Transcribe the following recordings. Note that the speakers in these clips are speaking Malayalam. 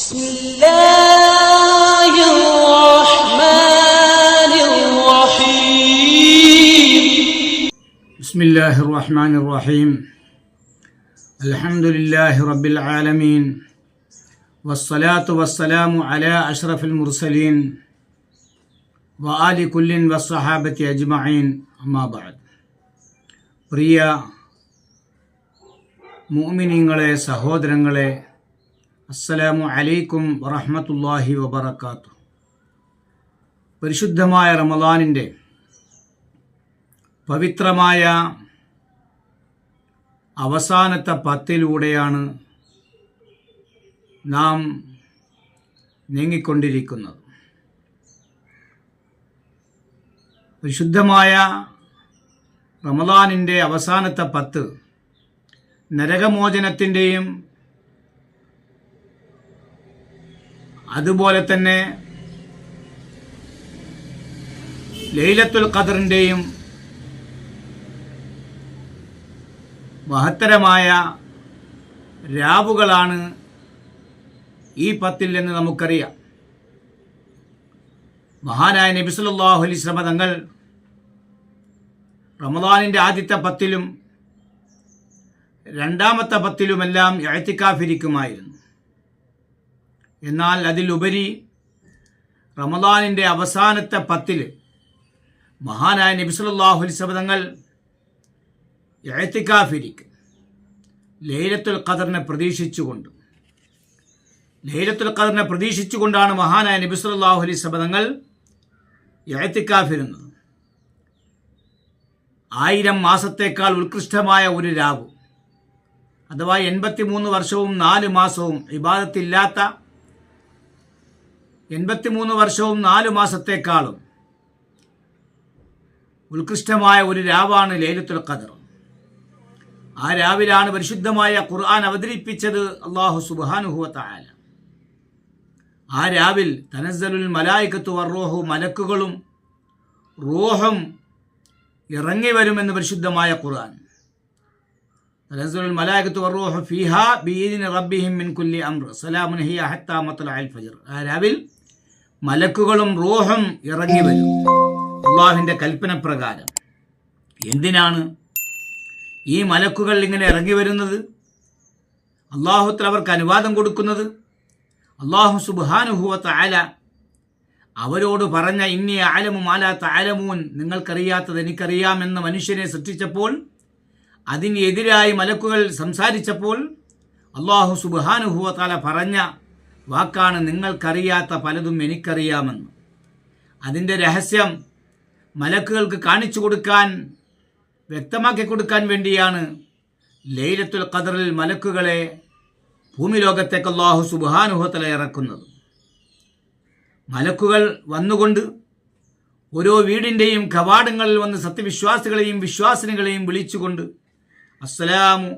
بسم الله الرحمن الرحيم بسم الله الرحمن الرحيم الحمد لله رب العالمين والصلاة والسلام على أشرف المرسلين وآل كل والصحابة أجمعين أما بعد പ്രിയ മുഅ്മിനീങ്ങളെ സഹോദരങ്ങളെ അസ്സലാമു അലൈക്കും വറഹ്മത്തുള്ളാഹി വബർക്കാത്തു പരിശുദ്ധമായ റമദാനിന്റെ പവിത്രമായ അവസാനത്തെ പത്തിലൂടെയാണ് നാം നീങ്ങിക്കൊണ്ടിരിക്കുന്നത്. പരിശുദ്ധമായ റമദാനിന്റെ അവസാനത്തെ പത്ത് നരകമോചനത്തിന്റെയും അതുപോലെ തന്നെ ലൈലത്തുൽ ഖദറിന്റെയും മഹത്തരമായ രാവുകളാണ് ഈ പത്തിൽ എന്ന് നമുക്കറിയാം. മഹാനായ നബിസുല്ലാഹു അലിസ്ലമ തങ്ങൾ റമദാനിന്റെ ആദ്യത്തെ പത്തിലും രണ്ടാമത്തെ പത്തിലുമെല്ലാം എഴുത്തിക്കാഫിരിക്കുമായിരുന്നു എന്നാൽ അതിലുപരി റമദാനിന്റെ അവസാനത്തെ പത്തിൽ മഹാനായ നബിസുലല്ലാഹു അലിസബദങ്ങൾ എഴുത്തിക്കാഫിരിക്കും ലൈലത്തുൽ ഖദറിനെ പ്രതീക്ഷിച്ചുകൊണ്ട് ലൈലത്തുൽ ഖദറിനെ പ്രതീക്ഷിച്ചുകൊണ്ടാണ് മഹാനായ നബി സല്ലല്ലാഹു അലൈഹി ശബദങ്ങൾ എഴുത്തിക്കാഫിരുന്നത് ആയിരം മാസത്തേക്കാൾ ഉത്കൃഷ്ടമായ ഒരു രാവ് അഥവാ എൺപത്തിമൂന്ന് വർഷവും നാല് മാസവും ഇബാദത്തില്ലാത്ത എൺപത്തിമൂന്ന് വർഷവും നാല് മാസത്തേക്കാളും ഉത്കൃഷ്ടമായ ഒരു രാവാണ് ലൈലത്തുൽ ഖദർ. ആ രാവിലാണ് പരിശുദ്ധമായ ഖുർആൻ അവതരിപ്പിച്ചത് അള്ളാഹു തആല ആ രാവിൽ തനസ്സലുൽ മലായിക്കത്തു വർറോഹു മലക്കുകളും റോഹം ഇറങ്ങി വരുമെന്ന് പരിശുദ്ധമായ ഖുർആൻ. തനസ്സലുൽ മലായിക്കത്തു വർറോഹു ഫിഹ ബീദിൻ റബ്ബിഹിം മിൻ കുല്ലി അംർ സലാമുൻ ഹിയ ഹത്താ മത്ലഅൽ ഫജ്ർ. ആ രാവിൽ മലക്കുകളും റോഹും ഇറങ്ങി വരും. അള്ളാഹിന്റെ കൽപ്പന പ്രകാരം എന്തിനാണ് ഈ മലക്കുകൾ ഇങ്ങനെ ഇറങ്ങി വരുന്നത്? അള്ളാഹുത്തിൽ അവർക്ക് അനുവാദം കൊടുക്കുന്നത്? അള്ളാഹു സുബാനുഹുവത്ത് ആല അവരോട് പറഞ്ഞ ഇന്നി ആലമു മാലാത്ത ആലമൂൻ നിങ്ങൾക്കറിയാത്തത് എനിക്കറിയാമെന്ന് മനുഷ്യനെ സൃഷ്ടിച്ചപ്പോൾ അതിനെതിരായി മലക്കുകൾ സംസാരിച്ചപ്പോൾ അള്ളാഹു സുബാനുഭൂവത്താല പറഞ്ഞ വാക്കാണ് നിങ്ങൾക്കറിയാത്ത പലതും എനിക്കറിയാമെന്ന്. അതിന്റെ രഹസ്യം മലക്കുകൾക്ക് കാണിച്ചു കൊടുക്കാൻ വ്യക്തമാക്കി കൊടുക്കാൻ വേണ്ടിയാണ് ലൈലത്തുൽ ഖദറിൽ മലക്കുകളെ ഭൂമി ലോകത്തേക്ക് അള്ളാഹു സുബാനുഹത്തല ഇറക്കുന്നത്. മലക്കുകൾ വന്നുകൊണ്ട് ഓരോ വീടിന്റെയും കവാടങ്ങളിൽ വന്ന് സത്യവിശ്വാസികളെയും വിശ്വാസിനികളെയും വിളിച്ചുകൊണ്ട് അസ്സലാമു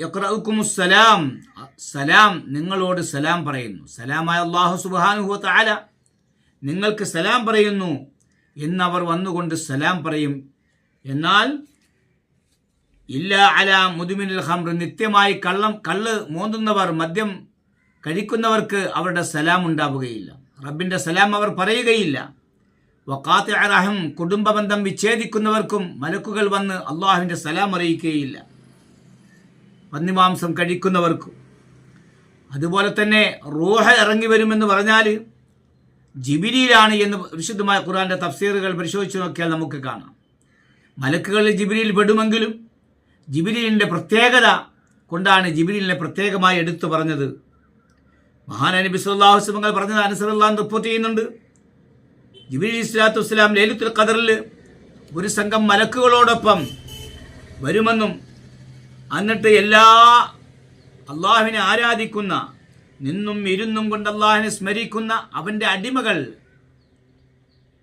യക്രഉക്കുമുസ്സലാം സലാം നിങ്ങളോട് സലാം പറയുന്നു. സലാമായ അള്ളാഹു സുബാനുഹു താല നിങ്ങൾക്ക് സലാം പറയുന്നു എന്നവർ വന്നുകൊണ്ട് സലാം പറയും. എന്നാൽ ഇല്ല അല മുതുമിനിൽ ഹംർ നിത്യമായി കള്ളം കള്ള് മോന്തുന്നവർ മദ്യം കഴിക്കുന്നവർക്ക് അവരുടെ സലാം ഉണ്ടാവുകയില്ല. റബ്ബിന്റെ സലാം അവർ പറയുകയില്ല. വക്കാത്ത അറഹം കുടുംബബന്ധം വിച്ഛേദിക്കുന്നവർക്കും മലക്കുകൾ വന്ന് അള്ളാഹുവിന്റെ സലാം അറിയിക്കുകയില്ല. പന്നിമാംസം കഴിക്കുന്നവർക്കും. അതുപോലെ തന്നെ റൂഹ ഇറങ്ങി വരുമെന്ന് പറഞ്ഞാൽ ജിബിരിയിലാണ് എന്ന് വിശുദ്ധമായ ഖുറാന്റെ തഫ്സീറുകൾ പരിശോധിച്ചു നോക്കിയാൽ നമുക്ക് കാണാം. മലക്കുകളിൽ ജിബിരിയിൽ പെടുമെങ്കിലും ജിബിരിലിന്റെ പ്രത്യേകത കൊണ്ടാണ് ജിബിരിലിനെ പ്രത്യേകമായി എടുത്തു പറഞ്ഞത്. മഹാനബി സുല്ലാഹുസ്ലമങ്ങൾ പറഞ്ഞത് അനുസറുല്ലാൻ റിപ്പോർട്ട് ചെയ്യുന്നുണ്ട്. ജിബിരി ഇസ്ലാത്തു വസ്സലാം ലേലുത്തുൽ ഖദറിൽ ഒരു സംഘം മലക്കുകളോടൊപ്പം വരുമെന്നും എന്നിട്ട് എല്ലാ അള്ളാഹുവിനെ ആരാധിക്കുന്ന നിന്നും ഇരുന്നും കൊണ്ട് അള്ളാഹിനെ സ്മരിക്കുന്ന അവന്റെ അടിമകൾ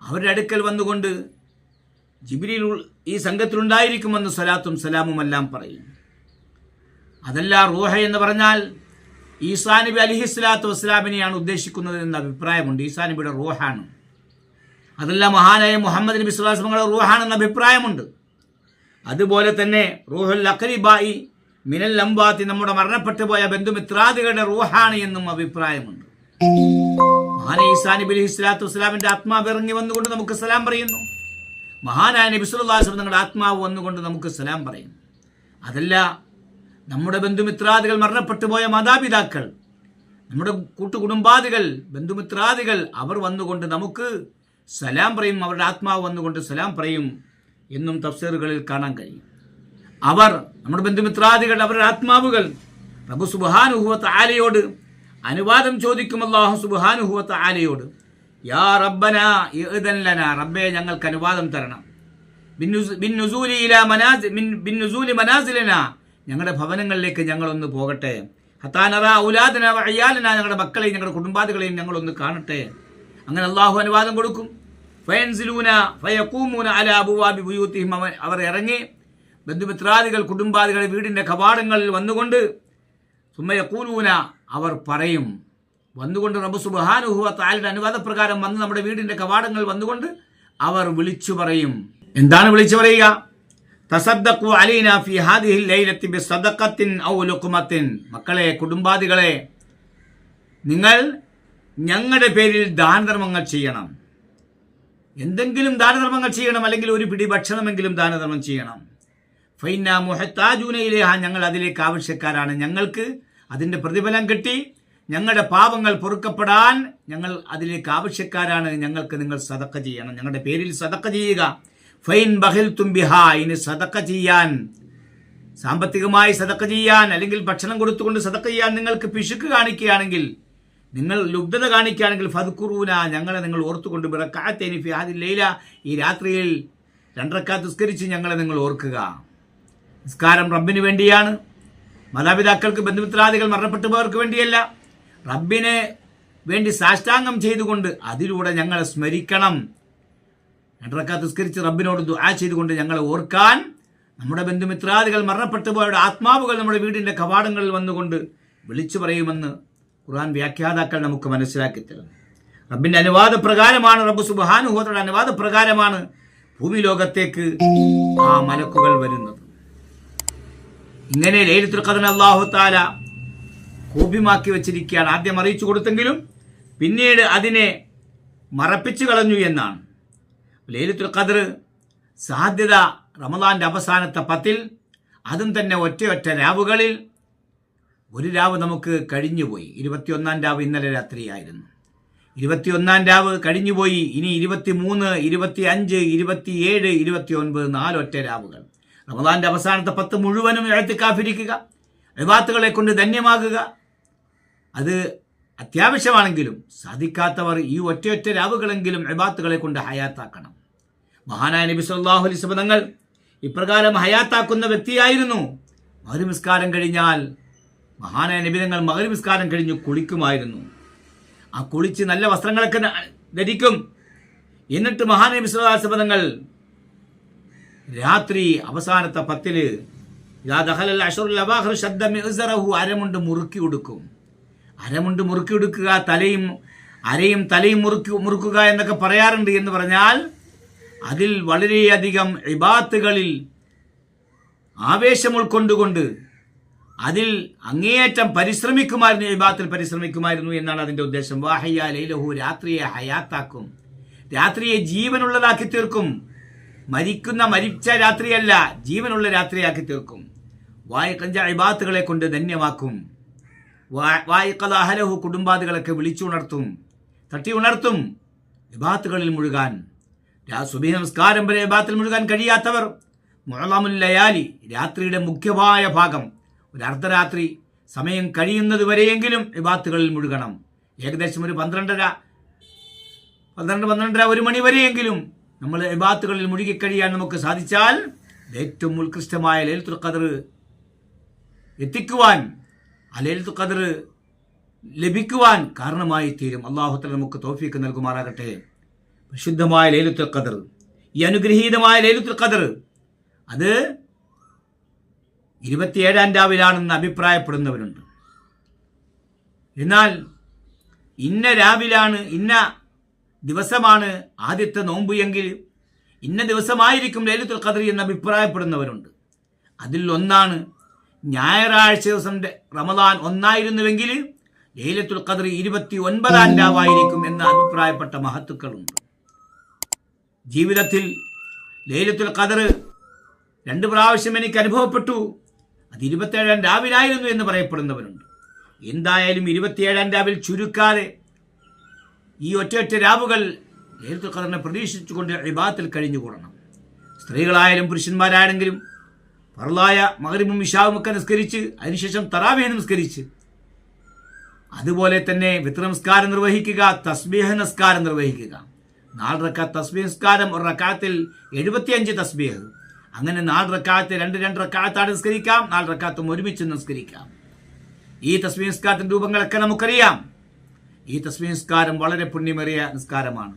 അവരുടെ അടുക്കൽ വന്നുകൊണ്ട് ജിബിരിയിൽ ഈ സംഘത്തിലുണ്ടായിരിക്കുമെന്ന് സലാത്തും സലാമും എല്ലാം പറയും. അതല്ല റൂഹ എന്ന് പറഞ്ഞാൽ ഈസാ നബി അലിഹി സ്വലാത്തു വസ്സലാമിനെയാണ് ഉദ്ദേശിക്കുന്നത് എന്ന അഭിപ്രായമുണ്ട്. ഈസാ നബിയുടെ റൂഹാണ്. അതല്ല മഹാനായ മുഹമ്മദ് നബി സ്വലാസ്മങ്ങളുടെ റൂഹാണെന്ന അഭിപ്രായമുണ്ട്. അതുപോലെ തന്നെ റൂഹുൽ അഖലിബായി മിനൽ അംബാത്തി നമ്മുടെ മരണപ്പെട്ടു പോയ ബന്ധുമിത്രാദികളുടെ റൂഹാണ് എന്നും അഭിപ്രായമുണ്ട്. മഹാന ഈസാ നബി അലൈഹി വസ്സലാമിന്റെ ആത്മാവ് ഇറങ്ങി വന്നുകൊണ്ട് നമുക്ക് സലാം പറയുന്നു. മഹാനായ നബി നിങ്ങളുടെ ആത്മാവ് വന്നുകൊണ്ട് നമുക്ക് സലാം പറയുന്നു. അതല്ല നമ്മുടെ ബന്ധുമിത്രാദികൾ മരണപ്പെട്ടു പോയ മാതാപിതാക്കൾ നമ്മുടെ കൂട്ടുകുടുംബാദികൾ ബന്ധുമിത്രാദികൾ അവർ വന്നുകൊണ്ട് നമുക്ക് സലാം പറയും അവരുടെ ആത്മാവ് വന്നുകൊണ്ട് സലാം പറയും. എന്നും തഫ്സീറുകളിൽ കാണാൻ കഴിയും. അവർ നമ്മുടെ ബന്ധുമിത്രാദികൾ അവരുടെ ആത്മാവുകൾ പ്രഭു സുബാനുഹുവത്ത് ആലയോട് അനുവാദം ചോദിക്കും അള്ളാഹു സുബാനുഹുവത്ത് ആലയോട് യാ റബ്ബനാ ലനാ റബ്ബേ ഞങ്ങൾക്ക് അനുവാദം തരണം. മനാസിലന ഞങ്ങളുടെ ഭവനങ്ങളിലേക്ക് ഞങ്ങളൊന്ന് പോകട്ടെ. ഹത്താനറ ഔലാദന അയ്യാലന ഞങ്ങളുടെ മക്കളെയും ഞങ്ങളുടെ കുടുംബാദികളെയും ഞങ്ങളൊന്ന് കാണട്ടെ. അങ്ങനെ അള്ളാഹു അനുവാദം കൊടുക്കും. ഫയൻസിലൂന ഫയക്കൂമൂന അല അബുവാബി ബുയൂത്തിഹിം അവൻ അവർ ഇറങ്ങി. ബന്ധുമിത്രാദികൾ കുടുംബാദികൾ വീടിന്റെ കവാടങ്ങളിൽ വന്നുകൊണ്ട് സുമയക്കൂലൂന അവർ പറയും. വന്നുകൊണ്ട് റബ്ബു സുബാനുഹുവ താലിന്റെ അനുവാദപ്രകാരം വന്ന് നമ്മുടെ വീടിന്റെ കവാടങ്ങൾ വന്നുകൊണ്ട് അവർ വിളിച്ചു പറയും. എന്താണ് വിളിച്ചു പറയുക? തസദ്ദഖു അലൈനാ ഫി ഹാദിഹി ലൈലത്തി ബി സദഖത്തിൻ ഔ ലുഖ്മത്തിൻ മക്കളെ കുടുംബാദികളെ നിങ്ങൾ ഞങ്ങളുടെ പേരിൽ ദാനധർമ്മങ്ങൾ ചെയ്യണം. എന്തെങ്കിലും ദാനധർമ്മങ്ങൾ ചെയ്യണം അല്ലെങ്കിൽ ഒരു പിടി ഭക്ഷണമെങ്കിലും ദാനധർമ്മം ചെയ്യണം. ഫൈന മുഹത്താജൂനയിലേഹ ഞങ്ങൾ അതിലേക്ക് ആവശ്യക്കാരാണ്. ഞങ്ങൾക്ക് അതിന്റെ പ്രതിഫലം കിട്ടി. ഞങ്ങളുടെ പാപങ്ങൾ പൊറുക്കപ്പെടാൻ ഞങ്ങൾ അതിലേക്ക് ആവശ്യക്കാരാണ്. ഞങ്ങൾക്ക് നിങ്ങൾ സതക്ക ചെയ്യണം. ഞങ്ങളുടെ പേരിൽ സതക്ക ചെയ്യുക. ഫൈൻ ബഹിൽ തുംബിഹ ഇനി സതക്ക ചെയ്യാൻ സാമ്പത്തികമായി സതക്ക ചെയ്യാൻ അല്ലെങ്കിൽ ഭക്ഷണം കൊടുത്തുകൊണ്ട് സതക്ക ചെയ്യാൻ നിങ്ങൾക്ക് പിശുക്ക് കാണിക്കുകയാണെങ്കിൽ നിങ്ങൾ ലുബ്ധത കാണിക്കുകയാണെങ്കിൽ ഫതുക്കുറൂന ഞങ്ങളെ നിങ്ങൾ ഓർത്തുകൊണ്ട് ബിറക്കാത്തേനി ആദ്യ ലൈല. ഈ രാത്രിയിൽ രണ്ടരക്കാ നിസ്കരിച്ച് ഞങ്ങളെ നിങ്ങൾ ഓർക്കുക. നിസ്കാരം റബ്ബിന് വേണ്ടിയാണ്. മാതാപിതാക്കൾക്ക് ബന്ധുമിത്രാദികൾ മരണപ്പെട്ടു പോയവർക്ക് വേണ്ടിയല്ല. റബ്ബിനെ വേണ്ടി സാഷ്ടാംഗം ചെയ്തുകൊണ്ട് അതിലൂടെ ഞങ്ങളെ സ്മരിക്കണം. രണ്ടരക്കാ നിസ്കരിച്ച് റബ്ബിനോട് ദുആ ചെയ്തുകൊണ്ട് ഞങ്ങളെ ഓർക്കാൻ. നമ്മുടെ ബന്ധുമിത്രാദികൾ മരണപ്പെട്ടു പോയവരുടെ ആത്മാവുകൾ നമ്മുടെ വീടിന്റെ കവാടങ്ങളിൽ വന്നുകൊണ്ട് വിളിച്ചു പറയുമെന്ന് ഖുർആൻ വ്യാഖ്യാതാക്കൾ നമുക്ക് മനസ്സിലാക്കി തരുന്നത് റബ്ബിന്റെ അനുവാദ പ്രകാരമാണ് റബ്ബ് സുബാനുഹോദയുടെ അനുവാദ പ്രകാരമാണ് ഭൂമി ലോകത്തേക്ക് ആ മലക്കുകൾ വരുന്നത്. ഇങ്ങനെ ലൈലത്തുൽ ഖദർ അള്ളാഹു താല കൂപ്യമാക്കി വെച്ചിരിക്കുകയാണ്. ആദ്യം അറിയിച്ചു കൊടുത്തെങ്കിലും പിന്നീട് അതിനെ മറപ്പിച്ചു കളഞ്ഞു എന്നാണ്. ലൈലത്തുൽ ഖദർ സാധ്യത റമദാന്റെ അവസാനത്തെ പത്തിൽ അതും തന്നെ ഒറ്റയൊറ്റ രാവുകളിൽ ഒരു രാവ് നമുക്ക് കഴിഞ്ഞുപോയി. ഇരുപത്തിയൊന്നാം രാവ് ഇന്നലെ രാത്രിയായിരുന്നു. ഇരുപത്തിയൊന്നാം രാവ് കഴിഞ്ഞുപോയി. ഇനി ഇരുപത്തി മൂന്ന് ഇരുപത്തി അഞ്ച് ഇരുപത്തിയേഴ് ഇരുപത്തി ഒൻപത് നാലൊറ്റ രാവുകൾ. റമദാന്റെ അവസാനത്തെ പത്ത് മുഴുവനും എഴുത്തിക്കാഫിരിക്കുക വിവാത്തുകളെ കൊണ്ട് ധന്യമാകുക. അത് അത്യാവശ്യമാണെങ്കിലും സാധിക്കാത്തവർ ഈ ഒറ്റയൊറ്റ രാവുകളെങ്കിലും വിവാത്തുകളെ കൊണ്ട് ഹയാത്താക്കണം. മഹാനായ നബി സല്ലാഹു അലൈസ് തങ്ങൾ ഇപ്രകാരം ഹയാത്താക്കുന്ന വ്യക്തിയായിരുന്നു. മഹരിമിസ്കാരം കഴിഞ്ഞാൽ മഹാനായ നിബിതങ്ങൾ മകരവിസ്കാരം കഴിഞ്ഞു കുളിക്കുമായിരുന്നു. ആ കുളിച്ച് നല്ല വസ്ത്രങ്ങളൊക്കെ ധരിക്കും. എന്നിട്ട് മഹാനബി സുഹാസപദങ്ങൾ രാത്രി അവസാനത്തെ പത്തിൽ അരമുണ്ട് മുറുക്കി ഉടുക്കും. അരമുണ്ട് മുറുക്കി ഉടുക്കുക തലയും അരയും തലയും മുറുക്കി മുറുക്കുക എന്നൊക്കെ പറയാറുണ്ട് എന്ന് പറഞ്ഞാൽ അതിൽ വളരെയധികം ഇബാത്തുകളിൽ ആവേശം ഉൾക്കൊണ്ടുകൊണ്ട് അതിൽ അങ്ങേയറ്റം പരിശ്രമിക്കുമായിരുന്നു ഇബാത്തിൽ പരിശ്രമിക്കുമായിരുന്നു എന്നാണ് അതിന്റെ ഉദ്ദേശം. വാഹയ്യ ലൈലഹു രാത്രിയെ ഹയാത്താക്കും. രാത്രിയെ ജീവനുള്ളതാക്കി തീർക്കും. മരിക്കുന്ന മരിച്ച രാത്രിയല്ല ജീവനുള്ള രാത്രിയാക്കി തീർക്കും. വായക്കഞ്ച ഇബാത്തുകളെ കൊണ്ട് ധന്യമാക്കും. വായക്കലാഹലഹു കുടുംബാദികളൊക്കെ വിളിച്ചുണർത്തും. തട്ടി ഉണർത്തും. ഇബാത്തുകളിൽ മുഴുകാൻ. സുബഹി നമസ്കാരം വരെ ഇബാത്തിൽ മുഴുകാൻ കഴിയാത്തവർ. മുഴലാമുൽ ലയാലി രാത്രിയുടെ മുഖ്യമായ ഭാഗം. ഒരു അർദ്ധരാത്രി സമയം കഴിയുന്നത് വരെയെങ്കിലും വിവാത്തുകളിൽ മുഴുകണം. ഏകദേശം ഒരു പന്ത്രണ്ടര പന്ത്രണ്ട് പന്ത്രണ്ടര ഒരു മണി വരെയെങ്കിലും നമ്മൾ വിവാത്തുകളിൽ മുഴുകിക്കഴിയാൻ നമുക്ക് സാധിച്ചാൽ ഏറ്റവും ഉത്കൃഷ്ടമായ ലലിത്തു ഖദർ എത്തിക്കുവാൻ ആ ലലിത്തു ഖദർ ലഭിക്കുവാൻ കാരണമായി തീരും. അള്ളാഹുത്തല നമുക്ക് തോഫീക്ക് നൽകുമാറാകട്ടെ. പരിശുദ്ധമായ ലൈലത്തുൽ ഖദർ ഈ അനുഗ്രഹീതമായ ലൈലത്തുൽ ഖദർ അത് ഇരുപത്തിയേഴാം രാവിലാണെന്ന് അഭിപ്രായപ്പെടുന്നവരുണ്ട്. എന്നാൽ ഇന്ന രാവിലാണ് ഇന്ന ദിവസമാണ് ആദ്യത്തെ നോമ്പ് എങ്കിൽ ഇന്ന ദിവസമായിരിക്കും ലൈലത്തുൽ ഖദർ എന്ന് അഭിപ്രായപ്പെടുന്നവരുണ്ട്. അതിൽ ഒന്നാണ് ഞായറാഴ്ച ദിവസം റമദാൻ ഒന്നായിരുന്നുവെങ്കിൽ ലൈലത്തുൽ ഖദർ ഇരുപത്തി ഒൻപതാം രാവായിരിക്കും എന്ന് അഭിപ്രായപ്പെട്ട മഹത്തുക്കളുണ്ട്. ജീവിതത്തിൽ ലൈലത്തുൽ ഖദർ രണ്ട് പ്രാവശ്യം എനിക്ക് അനുഭവപ്പെട്ടു. അത് ഇരുപത്തേഴാം രാവിലായിരുന്നു എന്ന് പറയപ്പെടുന്നവരുണ്ട്. എന്തായാലും ഇരുപത്തിയേഴാം രാവിൽ ചുരുക്കാതെ ഈ ഒറ്റയൊറ്റ രാവുകൾ ലൈലത്തുൽ ഖദറിനെ പ്രതീക്ഷിച്ചുകൊണ്ട് ഇബാത്തിൽ കഴിഞ്ഞുകൂടണം. സ്ത്രീകളായാലും പുരുഷന്മാരാണെങ്കിലും പറളായ മകരിമും ഇഷാവും ഒക്കെ നിസ്കരിച്ച് അതിനുശേഷം തറാവേ നിസ്കരിച്ച് അതുപോലെ തന്നെ വിത്രനമസ്കാരം നിർവഹിക്കുക തസ്ബീഹ് നിസ്കാരം നിർവഹിക്കുക. നാല് റക്കാത്ത് തസ്ബീഹ് നിസ്കാരം ഒരു റക്കാത്തിൽ എഴുപത്തിയഞ്ച് തസ്ബീഹ്. അങ്ങനെ നാല് റക്കാത്ത് രണ്ട് രണ്ട് റക്കാത്താണ് നിസ്കരിക്കാം. നാല് റക്കാത്തും ഒരുമിച്ച് നിസ്കരിക്കാം. ഈ തസ്മീ നിസ്കാരത്തിന്റെ രൂപങ്ങളൊക്കെ നമുക്കറിയാം. ഈ തസ്മീ നിസ്കാരം വളരെ പുണ്യമേറിയ നിസ്കാരമാണ്.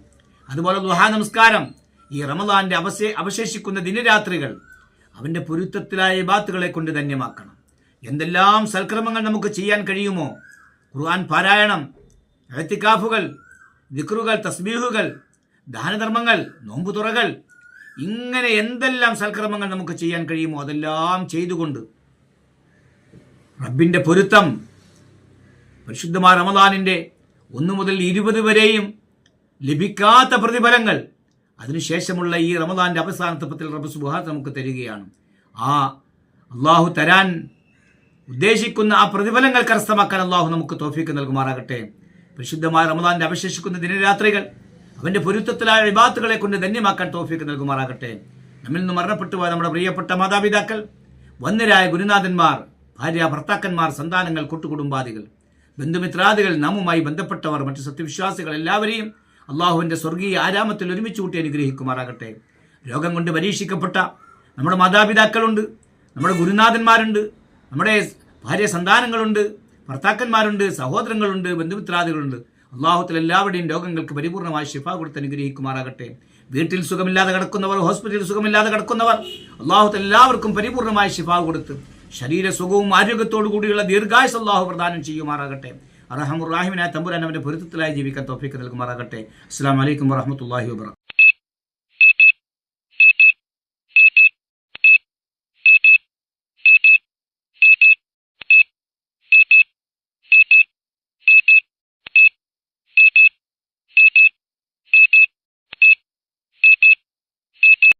അതുപോലെ ദുഹാ നമസ്കാരം. ഈ റമദാന്റെ അവശേ അവശേഷിക്കുന്ന ദിനരാത്രികൾ അവന്റെ പൊരുത്തത്തിലായ ബാത്തുകളെ കൊണ്ട് ധന്യമാക്കണം. എന്തെല്ലാം സൽക്രമങ്ങൾ നമുക്ക് ചെയ്യാൻ കഴിയുമോ? ഖുർആൻ പാരായണം എഴുത്തിക്കാഫുകൾ ദിക്റുകൾ തസ്ബീഹുകൾ ദാനധർമ്മങ്ങൾ നോമ്പുതുറകൾ ഇങ്ങനെ എന്തെല്ലാം സൽക്രമങ്ങൾ നമുക്ക് ചെയ്യാൻ കഴിയുമോ അതെല്ലാം ചെയ്തുകൊണ്ട് റബ്ബിന്റെ പൊരുത്തം പരിശുദ്ധമായ റമദാനിന്റെ ഒന്നു മുതൽ ഇരുപത് വരെയും ലഭിക്കാത്ത പ്രതിഫലങ്ങൾ അതിനുശേഷമുള്ള ഈ റമദാന്റെ അവസാന തപ്പത്തിൽ റബ്ബ് സുബാൻ നമുക്ക് തരികയാണ്. ആ അള്ളാഹു തരാൻ ഉദ്ദേശിക്കുന്ന ആ പ്രതിഫലങ്ങൾ കരസ്ഥമാക്കാൻ അള്ളാഹു നമുക്ക് തോഫിക്ക് നൽകുമാറാകട്ടെ. പരിശുദ്ധമായ റമദാന്റെ അവശേഷിക്കുന്ന ദിനരാത്രികൾ അവന്റെ പൊരുത്തത്തിലായ വിഭാത്തുകളെ കൊണ്ട് ധന്യമാക്കാൻ തോഫിക്ക് നൽകുമാറാകട്ടെ. നമ്മിൽ നിന്ന് മരണപ്പെട്ടു പോയ നമ്മുടെ പ്രിയപ്പെട്ട മാതാപിതാക്കൾ വന്നരായ ഗുരുനാഥന്മാർ ഭാര്യ ഭർത്താക്കന്മാർ സന്താനങ്ങൾ കൂട്ടുകുടുംബാദികൾ ബന്ധുമിത്രാദികൾ നാമുമായി ബന്ധപ്പെട്ടവർ മറ്റു സത്യവിശ്വാസികൾ എല്ലാവരെയും അള്ളാഹുവിന്റെ സ്വർഗീയ ആരാമത്തിൽ ഒരുമിച്ച് കൂട്ടി അനുഗ്രഹിക്കുമാറാകട്ടെ. രോഗം കൊണ്ട് പരീക്ഷിക്കപ്പെട്ട നമ്മുടെ മാതാപിതാക്കളുണ്ട് നമ്മുടെ ഗുരുനാഥന്മാരുണ്ട് നമ്മുടെ ഭാര്യ സന്താനങ്ങളുണ്ട് ഭർത്താക്കന്മാരുണ്ട് സഹോദരങ്ങളുണ്ട് ബന്ധുമിത്രാദികളുണ്ട്. അള്ളാഹുത്തിൽ എല്ലാവരുടെയും രോഗങ്ങൾക്ക് പരിപൂർണമായി ശിഫ കൊടുത്ത് അനുഗ്രഹിക്കുമാറാകട്ടെ. വീട്ടിൽ സുഖമില്ലാതെ കിടക്കുന്നവർ ഹോസ്പിറ്റലിൽ സുഖമില്ലാതെ കിടക്കുന്നവർ അള്ളാഹുത്തിൽ എല്ലാവർക്കും പരിപൂർണമായി ശിഫ കൊടുത്ത് ശരീര സുഖവും ആരോഗ്യത്തോടു കൂടിയുള്ള ദീർഘായുസ് അള്ളാഹു പ്രദാനം ചെയ്യുമാറാകട്ടെ. അറഹമുറാഹിമിനായ തമ്പുരാൻ അവന്റെ പൊരുത്തത്തിലായി ജീവിക്കാൻ തോഫിക്ക് നൽകുമാറാകട്ടെ. അസ്സാം വലൈക്കും വറഹമത്തല്ലാഹി വാബർക്കാത്തു